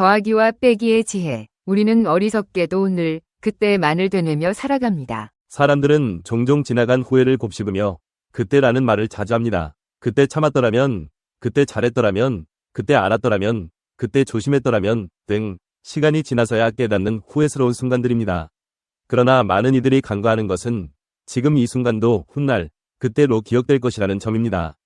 더하기와 빼기의 지혜. 우리는 어리석게도 늘 그때만을 되뇌며 살아갑니다. 사람들은 종종 지나간 후회를 곱씹으며 그때라는 말을 자주 합니다. 그때 참았더라면, 그때 잘했더라면, 그때 알았더라면, 그때 조심했더라면 등 시간이 지나서야 깨닫는 후회스러운 순간들입니다. 그러나 많은 이들이 간과하는 것은 지금 이 순간도 훗날 그때로 기억될 것이라는 점입니다.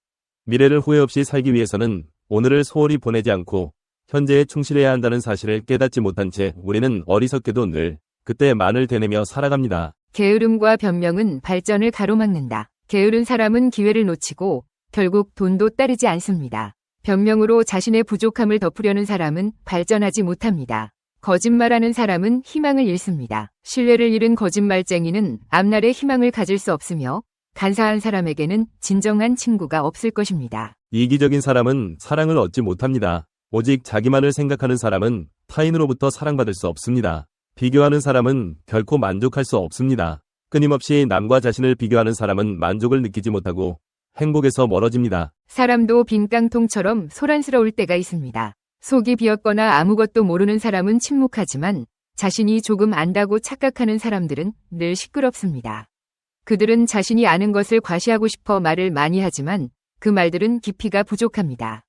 미래를 후회 없이 살기 위해서는 오늘을 소홀히 보내지 않고 현재에 충실해야 한다는 사실을 깨닫지 못한 채 우리는 어리석게도 늘 그때만을 되뇌며 살아갑니다. 게으름과 변명은 발전을 가로막는다. 게으른 사람은 기회를 놓치고 결국 돈도 따르지 않습니다. 변명으로 자신의 부족함을 덮으려는 사람은 발전하지 못합니다. 거짓말하는 사람은 희망을 잃습니다. 신뢰를 잃은 거짓말쟁이는 앞날에 희망을 가질 수 없으며 간사한 사람에게는 진정한 친구가 없을 것입니다. 이기적인 사람은 사랑을 얻지 못합니다. 오직 자기만을 생각하는 사람은 타인으로부터 사랑받을 수 없습니다. 비교하는 사람은 결코 만족할 수 없습니다. 끊임없이 남과 자신을 비교하는 사람은 만족을 느끼지 못하고 행복에서 멀어집니다. 사람도 빈 깡통처럼 소란스러울 때가 있습니다. 속이 비었거나 아무것도 모르는 사람은 침묵하지만 자신이 조금 안다고 착각하는 사람들은 늘 시끄럽습니다. 그들은 자신이 아는 것을 과시하고 싶어 말을 많이 하지만 그 말들은 깊이가 부족합니다.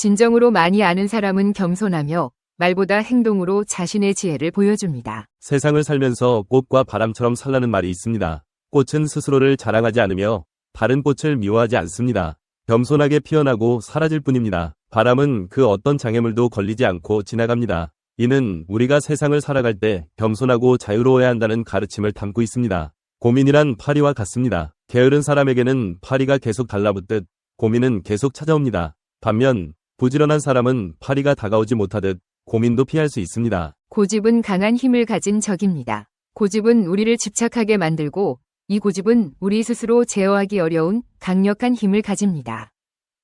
진정으로 많이 아는 사람은 겸손하며 말보다 행동으로 자신의 지혜를 보여줍니다. 세상을 살면서 꽃과 바람처럼 살라는 말이 있습니다. 꽃은 스스로를 자랑하지 않으며 다른 꽃을 미워하지 않습니다. 겸손하게 피어나고 사라질 뿐입니다. 바람은 그 어떤 장애물도 걸리지 않고 지나갑니다. 이는 우리가 세상을 살아갈 때 겸손하고 자유로워야 한다는 가르침을 담고 있습니다. 고민이란 파리와 같습니다. 게으른 사람에게는 파리가 계속 달라붙듯 고민은 계속 찾아옵니다. 반면 부지런한 사람은 파리가 다가오지 못하듯 고민도 피할 수 있습니다. 고집은 강한 힘을 가진 적입니다. 고집은 우리를 집착하게 만들고 이 고집은 우리 스스로 제어하기 어려운 강력한 힘을 가집니다.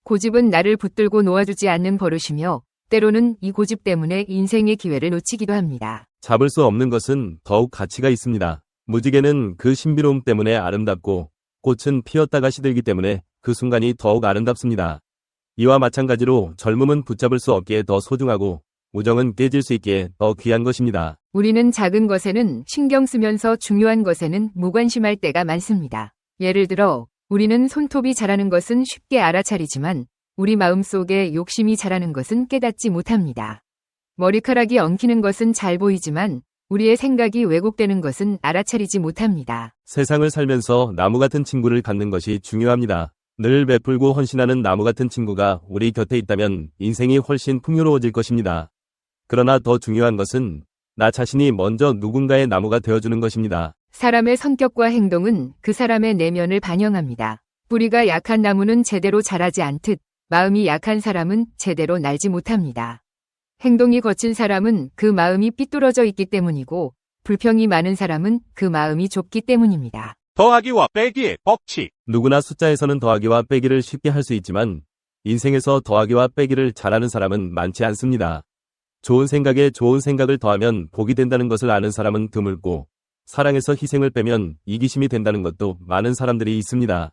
고집은 나를 붙들고 놓아주지 않는 버릇이며 때로는 이 고집 때문에 인생의 기회를 놓치기도 합니다. 잡을 수 없는 것은 더욱 가치가 있습니다. 무지개는 그 신비로움 때문에 아름답고 꽃은 피었다가 시들기 때문에 그 순간이 더욱 아름답습니다. 이와 마찬가지로 젊음은 붙잡을 수 없기에 더 소중하고 우정은 깨질 수 있기에 더 귀한 것입니다. 우리는 작은 것에는 신경 쓰면서 중요한 것에는 무관심할 때가 많습니다. 예를 들어, 우리는 손톱이 자라는 것은 쉽게 알아차리지만 우리 마음속에 욕심이 자라는 것은 깨닫지 못합니다. 머리카락이 엉키는 것은 잘 보이지만 우리의 생각이 왜곡되는 것은 알아차리지 못합니다. 세상을 살면서 나무 같은 친구를 갖는 것이 중요합니다. 늘 베풀고 헌신하는 나무 같은 친구가 우리 곁에 있다면 인생이 훨씬 풍요로워질 것입니다. 그러나 더 중요한 것은 나 자신이 먼저 누군가의 나무가 되어주는 것입니다. 사람의 성격과 행동은 그 사람의 내면을 반영합니다. 뿌리가 약한 나무는 제대로 자라지 않듯 마음이 약한 사람은 제대로 날지 못합니다. 행동이 거친 사람은 그 마음이 삐뚤어져 있기 때문이고 불평이 많은 사람은 그 마음이 좁기 때문입니다. 더하기와 빼기의 법칙. 누구나 숫자에서는 더하기와 빼기를 쉽게 할 수 있지만 인생에서 더하기와 빼기를 잘하는 사람은 많지 않습니다. 좋은 생각에 좋은 생각을 더하면 복이 된다는 것을 아는 사람은 드물고 사랑에서 희생을 빼면 이기심이 된다는 것도 많은 사람들이 있습니다.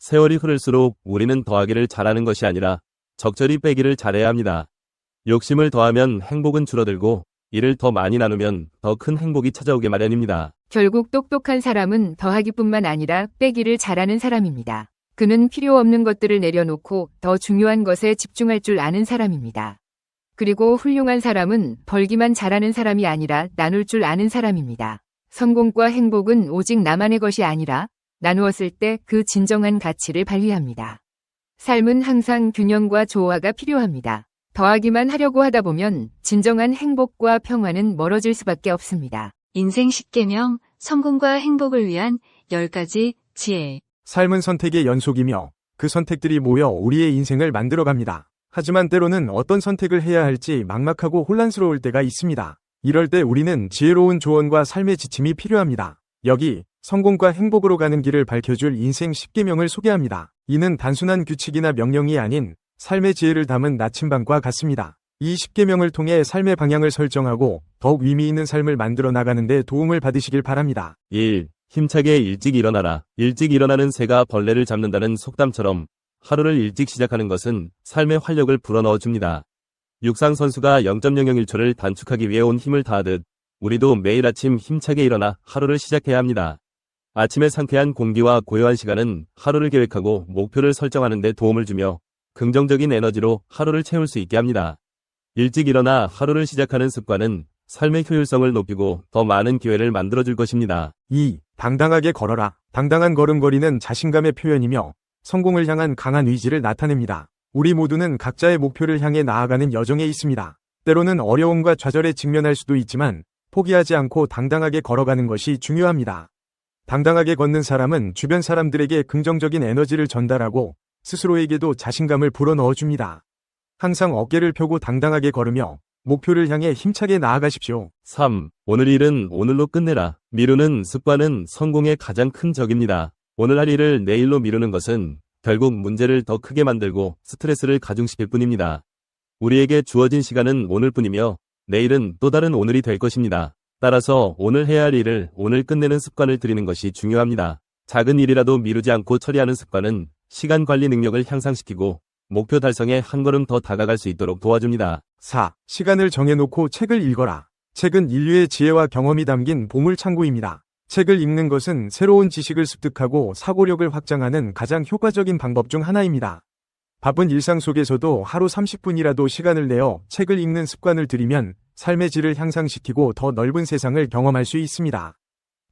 세월이 흐를수록 우리는 더하기를 잘하는 것이 아니라 적절히 빼기를 잘해야 합니다. 욕심을 더하면 행복은 줄어들고 이를 더 많이 나누면 더 큰 행복이 찾아오게 마련입니다. 결국 똑똑한 사람은 더하기뿐만 아니라 빼기를 잘하는 사람입니다. 그는 필요 없는 것들을 내려놓고 더 중요한 것에 집중할 줄 아는 사람입니다. 그리고 훌륭한 사람은 벌기만 잘하는 사람이 아니라 나눌 줄 아는 사람입니다. 성공과 행복은 오직 나만의 것이 아니라 나누었을 때 그 진정한 가치를 발휘합니다. 삶은 항상 균형과 조화가 필요합니다. 더하기만 하려고 하다 보면 진정한 행복과 평화는 멀어질 수밖에 없습니다. 인생 10계명, 성공과 행복을 위한 10가지 지혜. 삶은 선택의 연속이며 그 선택들이 모여 우리의 인생을 만들어갑니다. 하지만 때로는 어떤 선택을 해야 할지 막막하고 혼란스러울 때가 있습니다. 이럴 때 우리는 지혜로운 조언과 삶의 지침이 필요합니다. 여기 성공과 행복으로 가는 길을 밝혀줄 인생 10계명을 소개합니다. 이는 단순한 규칙이나 명령이 아닌 삶의 지혜를 담은 나침반과 같습니다. 이 10계명을 통해 삶의 방향을 설정하고 더욱 의미 있는 삶을 만들어 나가는 데 도움을 받으시길 바랍니다. 1. 힘차게 일찍 일어나라. 일찍 일어나는 새가 벌레를 잡는다는 속담처럼 하루를 일찍 시작하는 것은 삶의 활력을 불어넣어 줍니다. 육상 선수가 0.001초를 단축하기 위해 온 힘을 다하듯 우리도 매일 아침 힘차게 일어나 하루를 시작해야 합니다. 아침의 상쾌한 공기와 고요한 시간은 하루를 계획하고 목표를 설정하는 데 도움을 주며 긍정적인 에너지로 하루를 채울 수 있게 합니다. 일찍 일어나 하루를 시작하는 습관은 삶의 효율성을 높이고 더 많은 기회를 만들어줄 것입니다. 2. 당당하게 걸어라. 당당한 걸음걸이는 자신감의 표현이며 성공을 향한 강한 의지를 나타냅니다. 우리 모두는 각자의 목표를 향해 나아가는 여정에 있습니다. 때로는 어려움과 좌절에 직면할 수도 있지만 포기하지 않고 당당하게 걸어가는 것이 중요합니다. 당당하게 걷는 사람은 주변 사람들에게 긍정적인 에너지를 전달하고 스스로에게도 자신감을 불어넣어 줍니다. 항상 어깨를 펴고 당당하게 걸으며 목표를 향해 힘차게 나아가십시오. 3. 오늘 일은 오늘로 끝내라. 미루는 습관은 성공의 가장 큰 적입니다. 오늘 할 일을 내일로 미루는 것은 결국 문제를 더 크게 만들고 스트레스를 가중시킬 뿐입니다. 우리에게 주어진 시간은 오늘뿐이며 내일은 또 다른 오늘이 될 것입니다. 따라서 오늘 해야 할 일을 오늘 끝내는 습관을 들이는 것이 중요합니다. 작은 일이라도 미루지 않고 처리하는 습관은 시간 관리 능력을 향상시키고 목표 달성에 한 걸음 더 다가갈 수 있도록 도와줍니다. 4. 시간을 정해놓고 책을 읽어라. 책은 인류의 지혜와 경험이 담긴 보물창고입니다. 책을 읽는 것은 새로운 지식을 습득하고 사고력을 확장하는 가장 효과적인 방법 중 하나입니다. 바쁜 일상 속에서도 하루 30분이라도 시간을 내어 책을 읽는 습관을 들이면 삶의 질을 향상시키고 더 넓은 세상을 경험할 수 있습니다.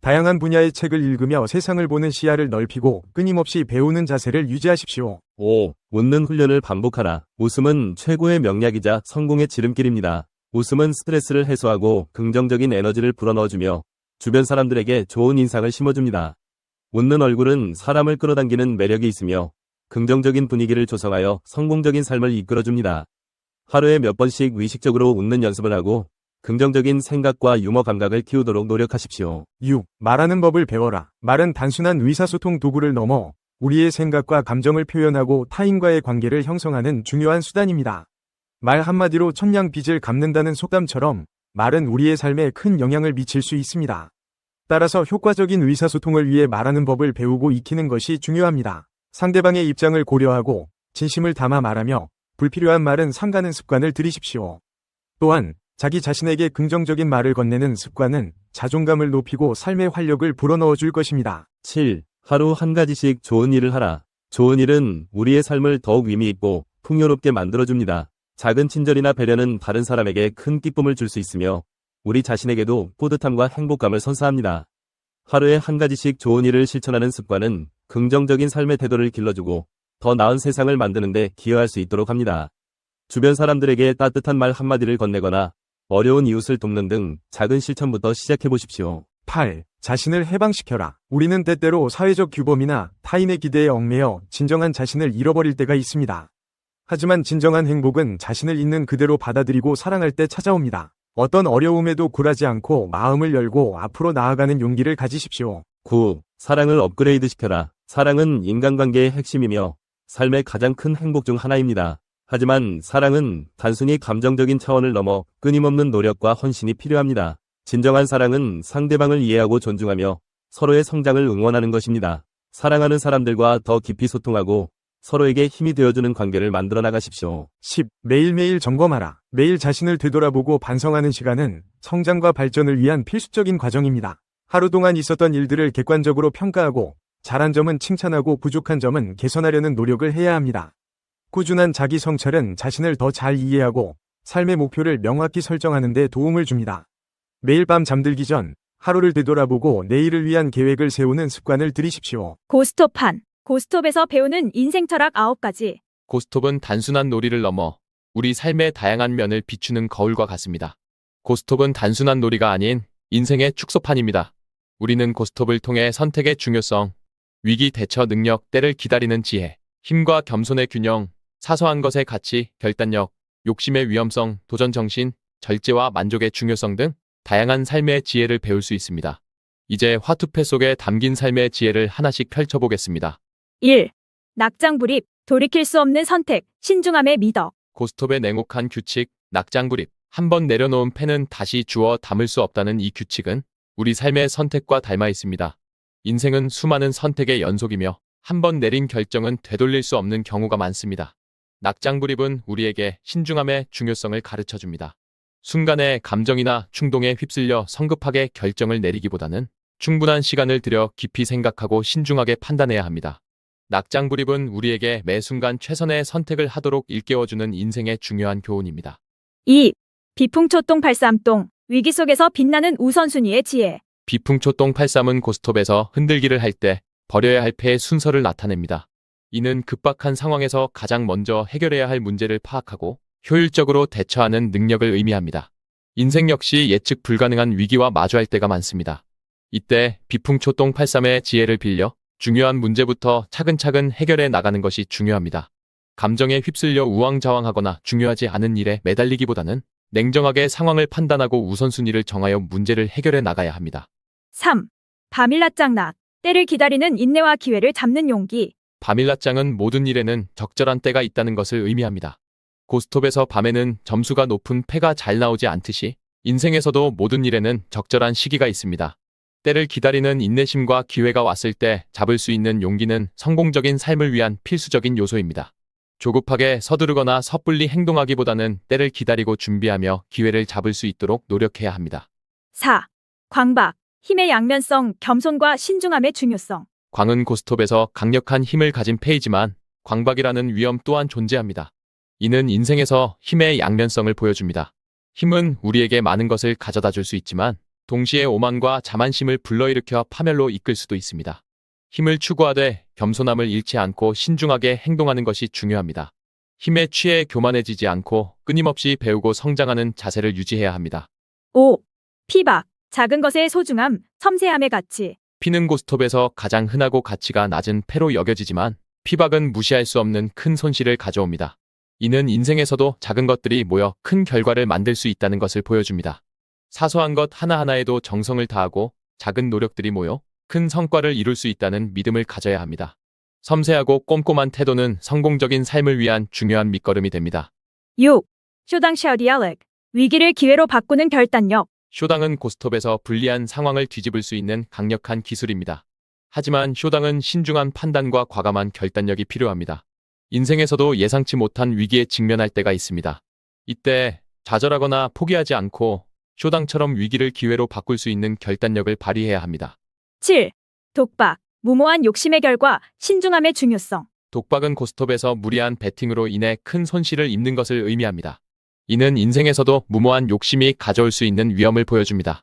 다양한 분야의 책을 읽으며 세상을 보는 시야를 넓히고 끊임없이 배우는 자세를 유지하십시오. 5. 웃는 훈련을 반복하라. 웃음은 최고의 명약이자 성공의 지름길입니다. 웃음은 스트레스를 해소하고 긍정적인 에너지를 불어넣어주며 주변 사람들에게 좋은 인상을 심어줍니다. 웃는 얼굴은 사람을 끌어당기는 매력이 있으며 긍정적인 분위기를 조성하여 성공적인 삶을 이끌어줍니다. 하루에 몇 번씩 의식적으로 웃는 연습을 하고 긍정적인 생각과 유머 감각을 키우도록 노력하십시오. 6. 말하는 법을 배워라. 말은 단순한 의사소통 도구를 넘어 우리의 생각과 감정을 표현하고 타인과의 관계를 형성하는 중요한 수단입니다. 말 한마디로 천냥 빚을 갚는다는 속담처럼 말은 우리의 삶에 큰 영향을 미칠 수 있습니다. 따라서 효과적인 의사소통을 위해 말하는 법을 배우고 익히는 것이 중요합니다. 상대방의 입장을 고려하고 진심을 담아 말하며 불필요한 말은 삼가는 습관을 들이십시오. 또한 자기 자신에게 긍정적인 말을 건네는 습관은 자존감을 높이고 삶의 활력을 불어넣어 줄 것입니다. 7. 하루 한 가지씩 좋은 일을 하라. 좋은 일은 우리의 삶을 더욱 의미 있고 풍요롭게 만들어줍니다. 작은 친절이나 배려는 다른 사람에게 큰 기쁨을 줄 수 있으며 우리 자신에게도 뿌듯함과 행복감을 선사합니다. 하루에 한 가지씩 좋은 일을 실천하는 습관은 긍정적인 삶의 태도를 길러주고 더 나은 세상을 만드는데 기여할 수 있도록 합니다. 주변 사람들에게 따뜻한 말 한마디를 건네거나 어려운 이웃을 돕는 등 작은 실천부터 시작해 보십시오. 8. 자신을 해방시켜라. 우리는 때때로 사회적 규범이나 타인의 기대에 얽매여 진정한 자신을 잃어버릴 때가 있습니다. 하지만 진정한 행복은 자신을 있는 그대로 받아들이고 사랑할 때 찾아옵니다. 어떤 어려움에도 굴하지 않고 마음을 열고 앞으로 나아가는 용기를 가지십시오. 9. 사랑을 업그레이드 시켜라. 사랑은 인간관계의 핵심이며 삶의 가장 큰 행복 중 하나입니다. 하지만 사랑은 단순히 감정적인 차원을 넘어 끊임없는 노력과 헌신이 필요합니다. 진정한 사랑은 상대방을 이해하고 존중하며 서로의 성장을 응원하는 것입니다. 사랑하는 사람들과 더 깊이 소통하고 서로에게 힘이 되어주는 관계를 만들어 나가십시오. 10. 매일매일 점검하라. 매일 자신을 되돌아보고 반성하는 시간은 성장과 발전을 위한 필수적인 과정입니다. 하루 동안 있었던 일들을 객관적으로 평가하고 잘한 점은 칭찬하고 부족한 점은 개선하려는 노력을 해야 합니다. 꾸준한 자기 성찰은 자신을 더 잘 이해하고 삶의 목표를 명확히 설정하는 데 도움을 줍니다. 매일 밤 잠들기 전 하루를 되돌아보고 내일을 위한 계획을 세우는 습관을 들이십시오. 고스톱판. 고스톱에서 배우는 인생 철학 9가지. 고스톱은 단순한 놀이를 넘어 우리 삶의 다양한 면을 비추는 거울과 같습니다. 고스톱은 단순한 놀이가 아닌 인생의 축소판입니다. 우리는 고스톱을 통해 선택의 중요성, 위기 대처 능력, 때를 기다리는 지혜, 힘과 겸손의 균형, 사소한 것의 가치, 결단력, 욕심의 위험성, 도전 정신, 절제와 만족의 중요성 등 다양한 삶의 지혜를 배울 수 있습니다. 이제 화투패 속에 담긴 삶의 지혜를 하나씩 펼쳐보겠습니다. 1. 낙장불입. 돌이킬 수 없는 선택. 신중함의 미덕. 고스톱의 냉혹한 규칙, 낙장불입. 한 번 내려놓은 펜은 다시 주워 담을 수 없다는 이 규칙은 우리 삶의 선택과 닮아 있습니다. 인생은 수많은 선택의 연속이며 한 번 내린 결정은 되돌릴 수 없는 경우가 많습니다. 낙장불입은 우리에게 신중함의 중요성을 가르쳐 줍니다. 순간의 감정이나 충동에 휩쓸려 성급하게 결정을 내리기보다는 충분한 시간을 들여 깊이 생각하고 신중하게 판단해야 합니다. 낙장불입은 우리에게 매 순간 최선의 선택을 하도록 일깨워주는 인생의 중요한 교훈입니다. 2. 비풍초동 팔삼동 위기 속에서 빛나는 우선순위의 지혜. 비풍초동 83은 고스톱에서 흔들기를 할 때 버려야 할 패의 순서를 나타냅니다. 이는 급박한 상황에서 가장 먼저 해결해야 할 문제를 파악하고 효율적으로 대처하는 능력을 의미합니다. 인생 역시 예측 불가능한 위기와 마주할 때가 많습니다. 이때 비풍초동 83의 지혜를 빌려 중요한 문제부터 차근차근 해결해 나가는 것이 중요합니다. 감정에 휩쓸려 우왕좌왕하거나 중요하지 않은 일에 매달리기보다는 냉정하게 상황을 판단하고 우선순위를 정하여 문제를 해결해 나가야 합니다. 3. 바밀라짱낙 때를 기다리는 인내와 기회를 잡는 용기. 바밀라짱은 모든 일에는 적절한 때가 있다는 것을 의미합니다. 고스톱에서 밤에는 점수가 높은 패가 잘 나오지 않듯이 인생에서도 모든 일에는 적절한 시기가 있습니다. 때를 기다리는 인내심과 기회가 왔을 때 잡을 수 있는 용기는 성공적인 삶을 위한 필수적인 요소입니다. 조급하게 서두르거나 섣불리 행동하기보다는 때를 기다리고 준비하며 기회를 잡을 수 있도록 노력해야 합니다. 4. 광박 힘의 양면성, 겸손과 신중함의 중요성. 광은 고스톱에서 강력한 힘을 가진 패이지만 광박이라는 위험 또한 존재합니다. 이는 인생에서 힘의 양면성을 보여줍니다. 힘은 우리에게 많은 것을 가져다 줄 수 있지만 동시에 오만과 자만심을 불러일으켜 파멸로 이끌 수도 있습니다. 힘을 추구하되 겸손함을 잃지 않고 신중하게 행동하는 것이 중요합니다. 힘에 취해 교만해지지 않고 끊임없이 배우고 성장하는 자세를 유지해야 합니다. 5. 피박 작은 것의 소중함, 섬세함의 가치. 피는 고스톱에서 가장 흔하고 가치가 낮은 패로 여겨지지만 피박은 무시할 수 없는 큰 손실을 가져옵니다. 이는 인생에서도 작은 것들이 모여 큰 결과를 만들 수 있다는 것을 보여줍니다. 사소한 것 하나하나에도 정성을 다하고 작은 노력들이 모여 큰 성과를 이룰 수 있다는 믿음을 가져야 합니다. 섬세하고 꼼꼼한 태도는 성공적인 삶을 위한 중요한 밑거름이 됩니다. 6. 쇼당샤 디알렉 위기를 기회로 바꾸는 결단력. 쇼당은 고스톱에서 불리한 상황을 뒤집을 수 있는 강력한 기술입니다. 하지만 쇼당은 신중한 판단과 과감한 결단력이 필요합니다. 인생에서도 예상치 못한 위기에 직면할 때가 있습니다. 이때 좌절하거나 포기하지 않고 쇼당처럼 위기를 기회로 바꿀 수 있는 결단력을 발휘해야 합니다. 7. 독박 무모한 욕심의 결과, 신중함의 중요성. 독박은 고스톱에서 무리한 배팅으로 인해 큰 손실을 입는 것을 의미합니다. 이는 인생에서도 무모한 욕심이 가져올 수 있는 위험을 보여줍니다.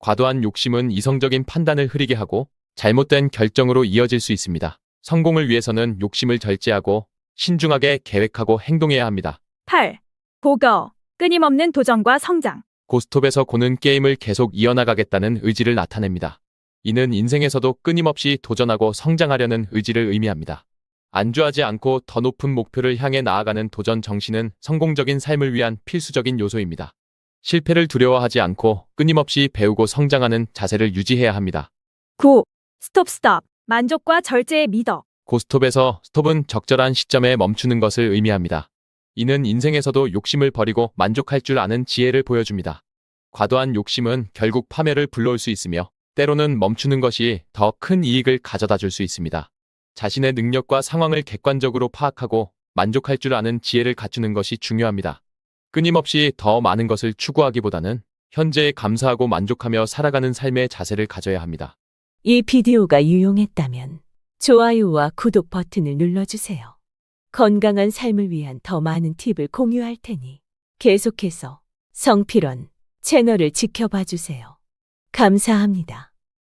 과도한 욕심은 이성적인 판단을 흐리게 하고 잘못된 결정으로 이어질 수 있습니다. 성공을 위해서는 욕심을 절제하고 신중하게 계획하고 행동해야 합니다. 8. 고거 끊임없는 도전과 성장. 고스톱에서 고는 게임을 계속 이어나가겠다는 의지를 나타냅니다. 이는 인생에서도 끊임없이 도전하고 성장하려는 의지를 의미합니다. 안주하지 않고 더 높은 목표를 향해 나아가는 도전 정신은 성공적인 삶을 위한 필수적인 요소입니다. 실패를 두려워하지 않고 끊임없이 배우고 성장하는 자세를 유지해야 합니다. 9. 스톱 스톱 만족과 절제의 미덕. 고스톱에서 스톱은 적절한 시점에 멈추는 것을 의미합니다. 이는 인생에서도 욕심을 버리고 만족할 줄 아는 지혜를 보여줍니다. 과도한 욕심은 결국 파멸을 불러올 수 있으며 때로는 멈추는 것이 더 큰 이익을 가져다 줄 수 있습니다. 자신의 능력과 상황을 객관적으로 파악하고 만족할 줄 아는 지혜를 갖추는 것이 중요합니다. 끊임없이 더 많은 것을 추구하기보다는 현재에 감사하고 만족하며 살아가는 삶의 자세를 가져야 합니다. 이 비디오가 유용했다면 좋아요와 구독 버튼을 눌러주세요. 건강한 삶을 위한 더 많은 팁을 공유할 테니 계속해서 성필원 채널을 지켜봐 주세요. 감사합니다.